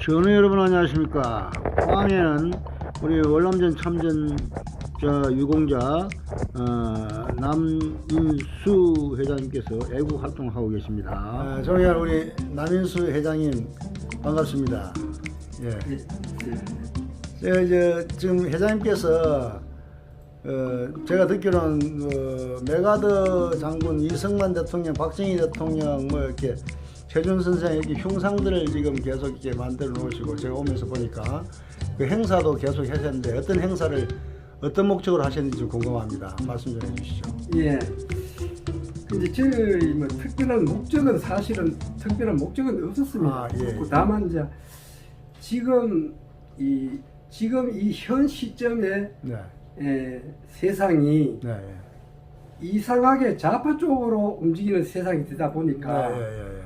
전우 여러분 안녕하십니까? 포항에는 우리 월남전 참전 저 유공자 어, 남인수 회장님께서 애국 활동하고 계십니다. 아, 존경하는 우리 남인수 회장님 반갑습니다. 예. 제가 이제 지금 회장님께서 어, 제가 듣기로는 어, 메가더 장군 이승만 대통령, 박정희 대통령 뭐 이렇게 최준 선생 이렇게 흉상들을 지금 계속 이렇게 만들어 놓으시고 제가 오면서 보니까 그 행사도 계속 하셨는데 어떤 행사를 어떤 목적으로 하셨는지 궁금합니다. 말씀 좀 해주시죠. 예. 근데 저희 뭐 특별한 목적은 사실은 특별한 목적은 없었습니다. 아, 예. 다만 이제 지금 이 지금 이 현 시점에 네, 에, 세상이 네, 이상하게 좌파 쪽으로 움직이는 세상이 되다 예. 보니까 예, 예,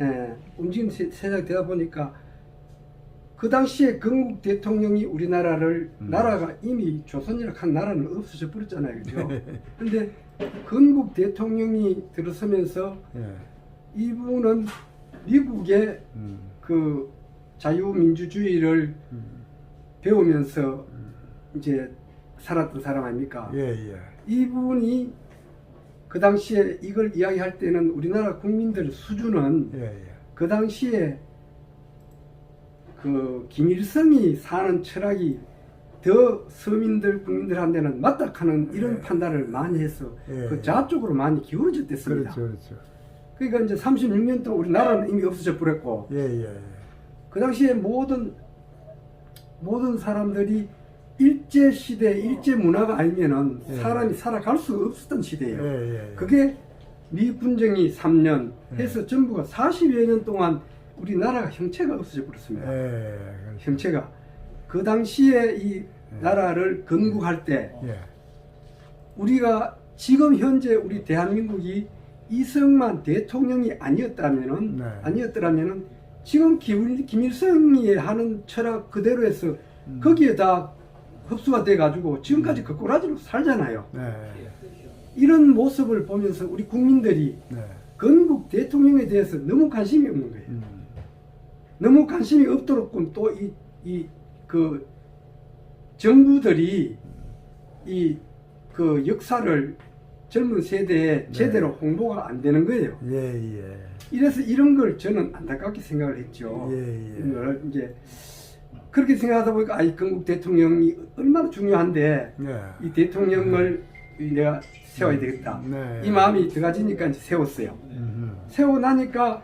예. 에, 움직이는 세, 세상이 되다 보니까 그 당시에 건국 대통령이 우리나라를 음. 나라가 이미 조선이라 한 나라는 없어져 버렸잖아요, 그죠? 근데 건국 대통령이 들어서면서 예. 이분은 미국의 음, 그 자유민주주의를 음, 배우면서 이제 살았던 사람 아닙니까? 예, 예. 이분이 그 당시에 이걸 이야기할 때는 우리나라 국민들 수준은 예, 예. 그 당시에 그 김일성이 사는 철학이 더 서민들 국민들한테는 맞다 하는 이런 예. 판단을 많이 해서 예. 그 좌쪽으로 많이 기울어졌댔습니다. 그렇죠, 그렇죠. 그러니까 이제 36년 동안 우리나라는 이미 없어져 버렸고 예, 예, 예. 그 당시에 모든 모든 사람들이 일제 시대 일제 문화가 아니면은 예. 사람이 살아갈 수 없었던 시대예요. 예, 예. 그게 미군정이 3년 예. 해서 전부가 40여 년 동안 우리나라가 형체가 없어져 버렸습니다. 예, 예. 형체가 그 당시에 이 예. 나라를 건국할 때 예. 우리가 지금 현재 우리 대한민국이 이승만 대통령이 아니었다면은 네. 아니었더라면은 지금 김일, 김일성이 하는 철학 그대로 해서 음. 거기에 다 흡수가 돼 가지고 지금까지 그 꼬라지로 살잖아요. 네. 이런 모습을 보면서 우리 국민들이 네. 건국 대통령에 대해서 너무 관심이 없는 거예요. 음. 너무 관심이 없도록 또이 이 그 정부들이 이 그 역사를 젊은 세대에 네. 제대로 홍보가 안 되는 거예요. 예, 예. 이래서 이런 걸 저는 안타깝게 생각을 했죠. 예, 예. 이걸 이제 그렇게 생각하다 보니까 아이 건국 대통령이 얼마나 중요한데 네. 이 대통령을 내가 세워야 되겠다. 네. 이 마음이 들어가지니까 이제 세웠어요. 음흠. 세워 나니까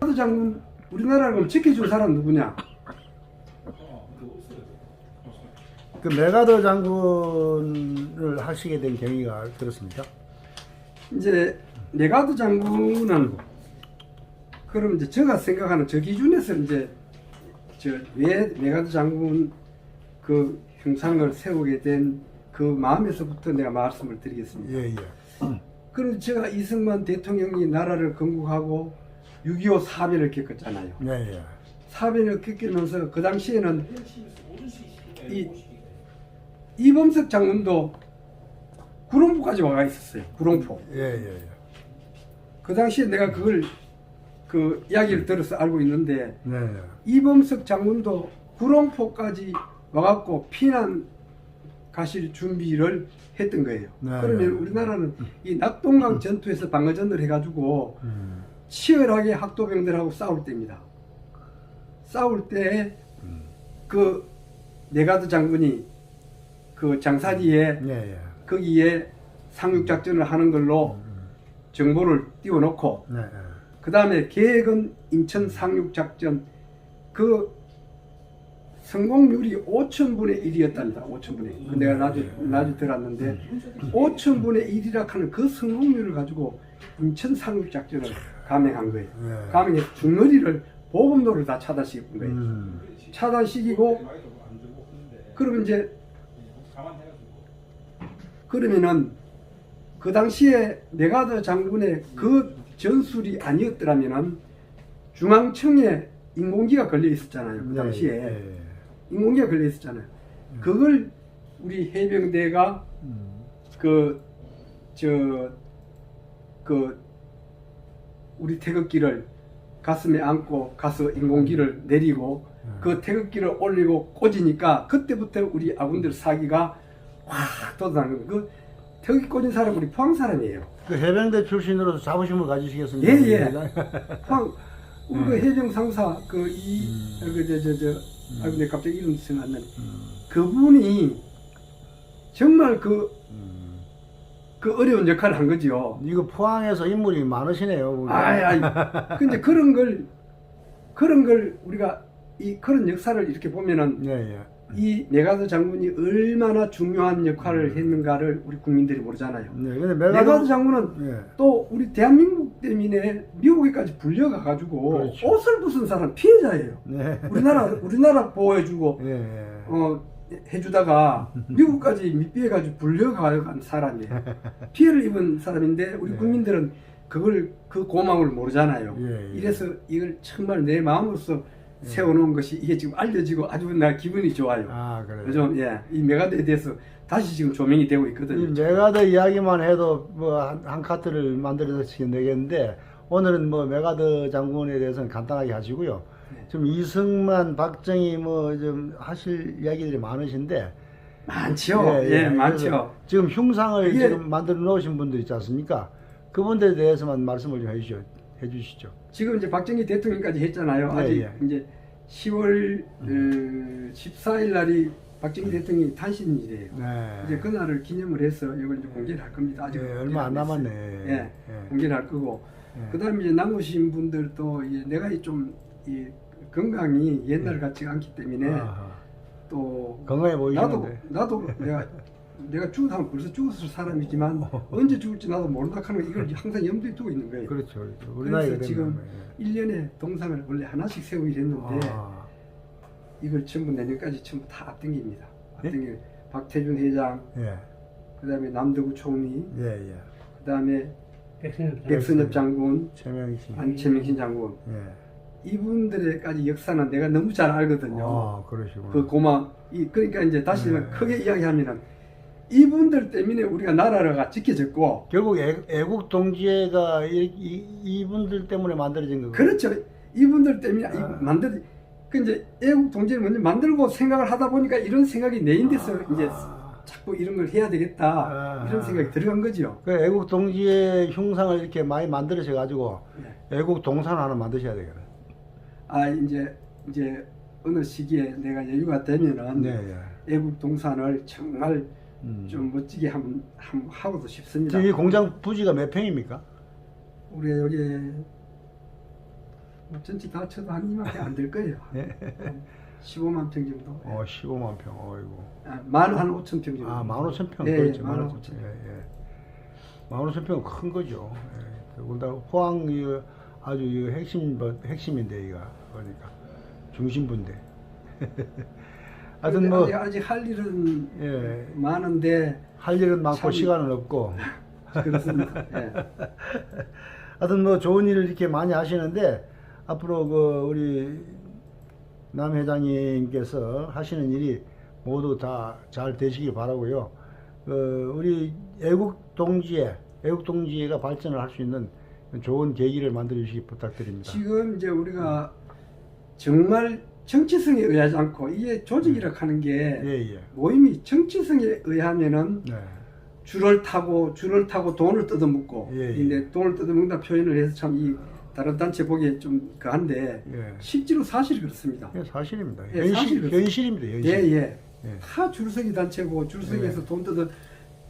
하도 장군 우리나라를 그럼 지켜줄 사람 누구냐? 그 메가더 장군을 하시게 된 경위가 그렇습니까? 이제 메가드 장군은 그럼 이제 제가 생각하는 저 기준에서 이제 저왜 메가드 장군 그 형상을 세우게 된 그 마음에서부터 내가 말씀을 드리겠습니다. 예, 예. 그럼 제가 이승만 대통령이 나라를 건국하고 6.25 사변을 겪었잖아요. 예, 예. 사변을 겪으면서 그 당시에는 이 이범석 장군도 구룡포까지 와가 있었어요. 구룡포. 예, 예, 예. 그 당시에 내가 그걸 그 이야기를 들어서 알고 있는데 네. 이범석 장군도 구룡포까지 와갖고 피난 가실 준비를 했던 거예요. 네. 그러면 우리나라는 이 낙동강 전투에서 방어전을 해가지고 음. 치열하게 학도병들하고 싸울 때입니다. 싸울 때 그 네가드 장군이 그 장사지에 예, 예. 거기에 상륙작전을 하는 걸로 정보를 띄워놓고 네, 예. 그 다음에 계획은 인천 상륙작전 그 성공률이 5천분의 1이었답니다. 5천분의 1. 내가 나중에, 나중에 들었는데 5천분의 1이라 하는 그 성공률을 가지고 인천 상륙작전을 감행한 거예요. 네. 감행해서 중거리를 보급로를 다 차단시킨 거예요. 음. 차단시키고 그러면 이제 그러면은 그 당시에 메가더 장군의 그 전술이 아니었더라면은 중앙청에 인공기가 걸려 있었잖아요. 그 네, 당시에 예, 예. 인공기가 걸려 있었잖아요. 그걸 우리 해병대가 음. 그저그 우리 태극기를 가슴에 안고 가서 인공기를 내리고 그 태극기를 올리고 꽂으니까 그때부터 우리 아군들 사기가 확 돋아나는 거예요. 그 태극기 꽂은 사람 우리 포항 사람이에요. 그 해병대 출신으로서 자부심을 가지시겠습니까? 예, 예. 포항 우리 그 해병 상사 그 이 그 저 저 저 아이고 내 갑자기 이름 생각 안 나네. 그분이 정말 그 음. 그 어려운 역할을 한 거지요. 이거 포항에서 인물이 많으시네요. 우리. 아이, 아이. 근데 그런 걸, 그런 걸 우리가 이 그런 역사를 이렇게 보면은 예, 예. 이 메가드 장군이 얼마나 중요한 역할을 했는가를 우리 국민들이 모르잖아요. 네, 근데 메가드 메가드 장군은 예. 또 우리 대한민국 때문에 미국에까지 불려가 가지고 그렇죠. 옷을 벗은 사람 피해자예요. 네. 우리나라 우리나라 보호해주고 예, 예. 어 해주다가 미국까지 밑비해 가지고 불려간 사람이에요. 피해를 입은 사람인데 우리 네. 국민들은 그걸 그 고마움을 모르잖아요. 예, 예. 이래서 이걸 정말 내 마음으로서 세워놓은 것이 이게 지금 알려지고 아주 나 기분이 좋아요. 아, 그래요. 요즘 예, 이 메가드에 대해서 다시 지금 조명이 되고 이 있거든요. 메가드 이야기만 해도 뭐한한 카트를 만들어서 되겠는데 오늘은 뭐 메가드 장군에 대해서는 간단하게 하시고요. 네. 좀 이승만, 박정희 뭐 좀 하실 이야기들이 많으신데 많죠. 예, 많죠. 그래서 지금 흉상을 그게- 지금 만들어 놓으신 분들 있지 않습니까? 그분들에 대해서만 말씀을 좀 해주시죠. 해주시죠. 지금 이제 박정희 대통령까지 했잖아요. 예, 아직 예. 이제 10월 14일 날이 박정희 대통령이 탄신일이에요. 네. 이제 그날을 기념을 해서 이걸 이제 공개를 할 겁니다. 아직 예, 공개를 얼마 안. 남았네. 예, 예. 공개를 할 거고. 예. 그다음에 이제 남으신 분들도 이제 내가 좀 이 건강이 옛날 같지가 않기 때문에 아하. 또 건강해 나도 보이시는데. 나도 내가 내가 죽었다면 벌써 죽었을 사람이지만 언제 죽을지 나도 모른다 하는 거 이걸 항상 염두에 두고 있는 거예요. 그렇죠. 그렇죠. 우리 그래서 지금 되면. 예. 1년에 동상을 원래 하나씩 세우기로 했는데 아, 이걸 전부 내년까지 전부 다 앞당깁니다. 예? 앞당기 박태준 회장, 예. 그 다음에 남대구 총리, 예, 예. 그 다음에 백선엽 백선엽 장군, 최명희 씨. 안채명신 장군 예. 이분들의까지 역사는 내가 너무 잘 알거든요. 아, 그러시구나. 그 고마 이 그러니까 이제 다시 네. 크게 이야기하면은 이분들 때문에 우리가 나라가 지켜졌고 결국 애, 국 동지회가 이, 이, 이분들 때문에 만들어진 거고. 그렇죠. 이분들 때문에 이 아. 만들 그 이제 애국 동지를 먼저 만들고 생각을 하다 보니까 이런 생각이 내인돼서 이제 자꾸 이런 걸 해야 되겠다 아. 이런 생각이 들어간 거죠. 그 애국 동지의 흉상을 이렇게 많이 만들어져 가지고 네. 애국 동산 하나 만드셔야 되겠네. 아 이제 이제 어느 시기에 내가 여유가 되면은 네, 예. 애국 동산을 정말 음. 좀 멋지게 한번 한번 하고도 싶습니다. 지금 이 공장 부지가 몇 평입니까? 우리가 여기 뭐 전체 다 쳐도 한 이만큼 안될 거예요. 예. 15만 평 정도. 어, 15만 평. 어이고. 아, 만한 5천 평 정도. 아, 15,000평. 예, 그렇죠. 만 15,000평. 5천 예, 예. 15,000평은 큰 거죠. 예. 더군다나 포항 이 아주 이 핵심 핵심인데 이가 그러니까 중심부인데. 하여튼 뭐 아직, 아직 할 일은 예. 많은데 할 일은 많고 참- 시간은 없고. 그렇습니다. 예. 하여튼 뭐 좋은 일을 이렇게 많이 하시는데 앞으로 그 우리 남 회장님께서 하시는 일이 모두 다 잘 되시길 바라고요. 그 우리 애국 동지회, 애국 동지회가 발전을 할 수 있는 좋은 계기를 만들어 주시기 부탁드립니다. 지금 이제 우리가 정말 정치성에 의하지 않고 이게 조직이라 하는 게 예, 예. 모임이 정치성에 의하면은 네. 줄을 타고 줄을 타고 돈을 뜯어먹고 예, 예. 근데 돈을 뜯어먹는다 표현을 해서 참 이 다른 단체 보기에 좀 그한데 예. 실제로 사실이 그렇습니다. 예, 사실입니다. 예, 현실, 사실이었어요. 현실입니다. 현실. 예, 예. 예. 다 줄서기 단체고 줄서기에서 돈 뜯어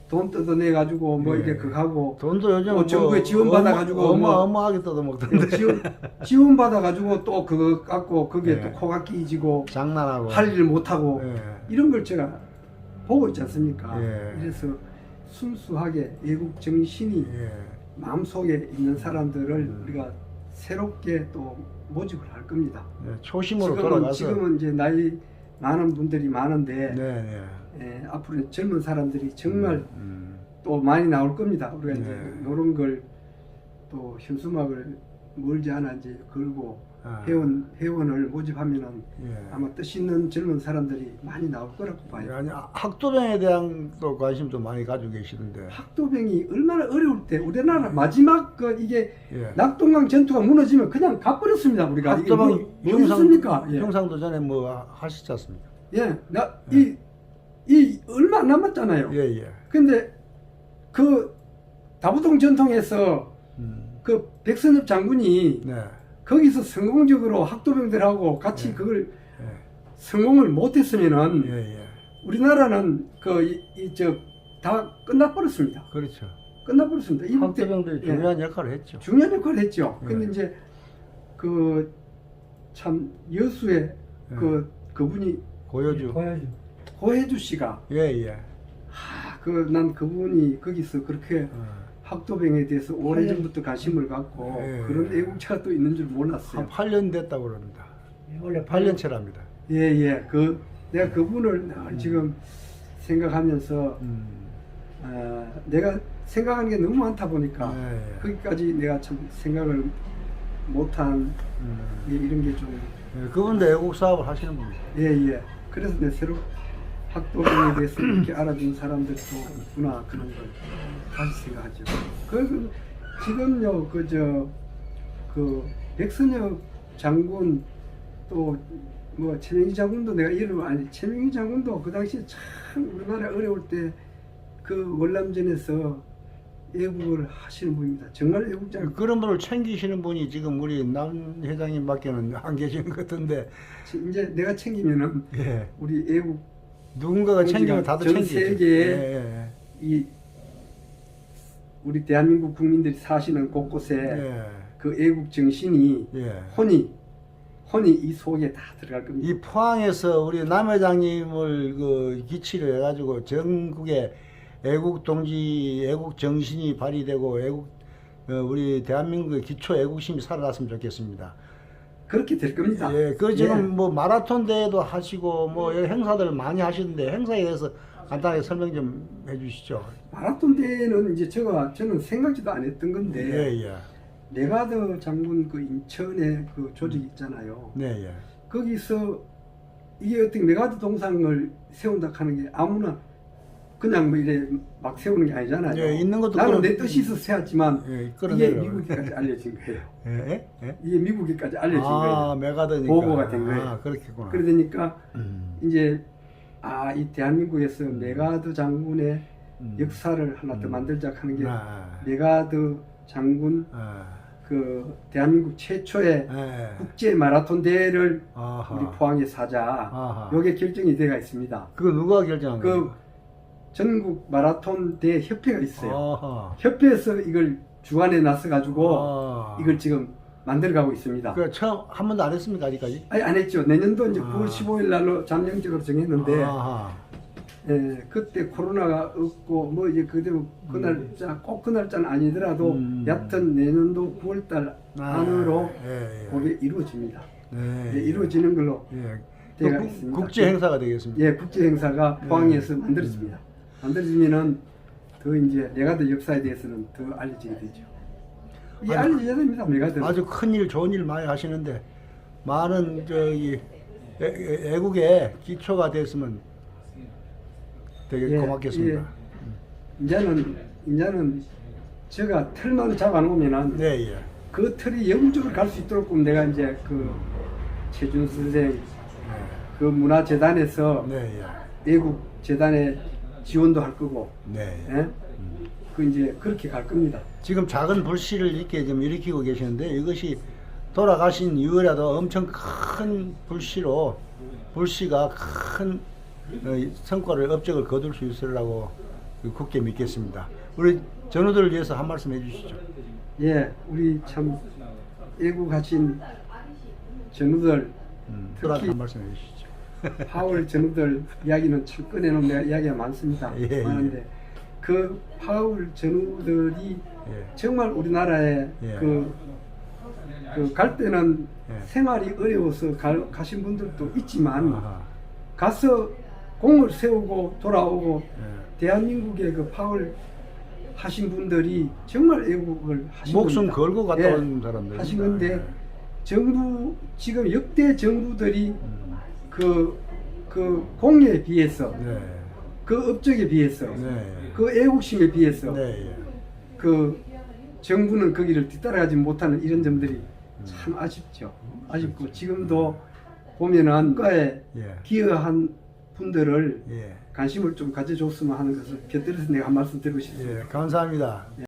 돈 뜯어내 가지고 뭐 예. 이게 그거 하고 돈도 요즘 뭐 정부에 지원 받아 가지고 어마, 뭐- 어마 어마하게 뜯어먹던데 지원 지원 받아 가지고 또 그거 갖고 그게 예. 또 코가 끼지고 장난하고 할 일을 못 하고 예. 이런 걸 제가 보고 있지 않습니까? 예. 그래서 순수하게 애국 정신이 예. 마음속에 있는 사람들을 음. 우리가 새롭게 또 모집을 할 겁니다. 네, 초심으로 지금은, 돌아가서 지금은 이제 나이 많은 분들이 많은데 네, 네. 예, 앞으로 젊은 사람들이 정말 음, 또 많이 나올 겁니다. 우리가 네. 이제 이런 걸 또 현수막을 멀지 않아 이제 걸고 아. 회원 회원을 모집하면은 예. 아마 뜻 있는 젊은 사람들이 많이 나올 거라고 봐요. 아니 학도병에 대한 또 관심도 많이 가지고 계시던데. 학도병이 얼마나 어려울 때 우리나라 마지막 그 이게 예. 낙동강 전투가 무너지면 그냥 가버렸습니다 우리가 학도병 뭐, 뭐? 예. 형상 도 전에 뭐 하시지 않습니까? 예, 나이 이 얼마 안 남았잖아요. 예 예. 근데 그 다부동 전통에서 음. 그 백선엽 장군이 네. 거기서 성공적으로 학도병들하고 같이 예. 그걸 예. 성공을 못했으면은 예 예. 우리나라는 그이저다 끝나버렸습니다. 그렇죠. 끝나버렸습니다. 학도병들이 예. 중요한 역할을 했죠. 중요한 역할을 했죠. 예. 근데 이제 그 참 여수의 예. 그 그분이 고효주. 고혜주 씨가 예 예. 아, 그 난 그분이 거기서 그렇게 어. 학도병에 대해서 오래전부터 관심을 갖고 예. 그런 애국자가 또 있는 줄 몰랐어요. 한 8년 됐다고 그럽니다. 원래 8년째랍니다. 예, 예. 그 내가 그분을 늘 지금 생각하면서 음. 아, 내가 생각하는 게 너무 많다 보니까 예, 예. 거기까지 내가 참 생각을 못한 음. 예, 이런 게 좀 예, 그분도 애국 사업을 하시는 분이에요. 예, 예. 그래서 내 새로 학도병에 대해서 이렇게 알아준 사람들도 있구나 그런 걸 다시 생각하죠. 그 지금요 그저 그 백선엽 장군 또 뭐 최명희 장군도 내가 이름을 아니 최명희 장군도 그 당시에 참 우리나라 어려울 때 그 월남전에서 애국을 하시는 분입니다. 정말 애국자. 그런 분을 챙기시는 분이 지금 우리 남 회장님밖에는 안 계시는 것 같은데, 이제 내가 챙기면은 예. 우리 애국 누군가가 우리가 챙기면 다들 전 챙기죠. 세계에 예, 예, 이 우리 대한민국 국민들이 사시는 곳곳에 예. 그 애국 정신이 예. 혼이 혼이 이 속에 다 들어갈 겁니다. 이 포항에서 우리 남 회장님을 그 기치를 해가지고 전국에 애국 동지, 애국 정신이 발휘되고 애국 어, 우리 대한민국의 기초 애국심이 살아났으면 좋겠습니다. 그렇게 될 겁니다. 예, 그 지금 예. 뭐 마라톤 대회도 하시고 뭐 여러 행사들 많이 하시는데 행사에 대해서 간단하게 설명 좀 해주시죠. 마라톤 대회는 이제 제가 저는 생각지도 안 했던 건데 예, 예, 메가더 장군 그 인천에 그 조직 있잖아요. 네, 예. 거기서 이게 어떻게 메가더 동상을 세운다 하는 게 아무나 그냥 뭐 이래 막 세우는 게 아니잖아요. 예, 있는 것도 나는 내 뜻이 있어 세웠지만 예, 이게 끌어내려고. 미국에까지 알려진 거예요. 예, 예, 예? 이게 미국에까지 알려진 아, 거예요. 메가더니까. 보고가 된 거예요. 아, 그렇겠구나. 그러니까 음, 이제 아 이 대한민국에서 메가드 장군의 음. 역사를 하나 더 음. 만들자 하는 게 아, 메가드 장군 아, 그 대한민국 최초의 예. 국제 마라톤 대회를 아하. 우리 포항에 사자. 아하. 요게 결정이 돼가 있습니다. 그거 누가 결정한 그 거예요? 전국 마라톤 대회 협회가 있어요. 아하. 협회에서 이걸 주관해 놨어 가지고 아. 이걸 지금 만들어가고 있습니다. 그 처음 한 번도 안 했습니까 아직까지? 아니 안 했죠. 내년도 이제 아. 9월 15일 날로 잠정적으로 정했는데 아하. 예, 그때 코로나가 없고 뭐 이제 그대로 그 날짜 꼭 그 날짜는 아니더라도 음. 여튼 내년도 9월 달 아, 안으로 예, 예. 그게 이루어집니다. 네, 예, 이루어지는 걸로 예. 때가 국- 있습니다. 국제 행사가 되겠습니다. 예, 국제 행사가 네. 포항에서 만들어집니다. 만들어지면은 더 이제 메가드 역사에 대해서는 더 알려지게 되죠. 아니, 알려져야 됩니다, 메가드. 아주 큰 일, 좋은 일 많이 하시는데 많은 저기 애, 애- 애국의 기초가 됐으면 되게 예, 고맙겠습니다. 예. 이제는 이제는 제가 틀만 잡아놓으면은 네, 예. 그 틀이 영적으로 갈수 있도록 내가 이제 그 최준 선생 그 문화재단에서 네, 예. 애국 재단에 지원도 할 거고, 네. 예. 예? 그 이제 그렇게 갈 겁니다. 지금 작은 불씨를 이렇게 좀 일으키고 계시는데 이것이 돌아가신 이후라도 엄청 큰 불씨로 불씨가 큰 어, 성과를 업적을 거둘 수 있으리라고 굳게 믿겠습니다. 우리 전우들을 위해서 한 말씀 해주시죠. 예, 우리 참 애국 하신 전우들 음, 특히- 한 말씀 해주시죠. 파월 전우들 이야기는 참 꺼내놓은 이야기가 많습니다. 예, 예. 많은데 그 파월 전우들이 예. 정말 우리나라에 예. 그, 그 갈 때는 예. 생활이 어려워서 가, 가신 분들도 있지만 아하. 가서 공을 세우고 돌아오고 예. 대한민국의 그 파월 하신 분들이 정말 애국을 하신 목숨 겁니다. 걸고 갔다 예, 온 사람들. 하신 건데 정부 지금 역대 정부들이 그, 그 공예에 비해서 네. 그 업적에 비해서 네. 그 애국심에 비해서 네. 예. 그 정부는 거기를 뒤따라가지 못하는 이런 점들이 참 아쉽죠. 아쉽고 지금도 보면은 국가에 예. 기여한 분들을 예. 관심을 좀 가져줬으면 하는 것을 곁들여서 내가 한 말씀 드리고 싶습니다. 예. 감사합니다.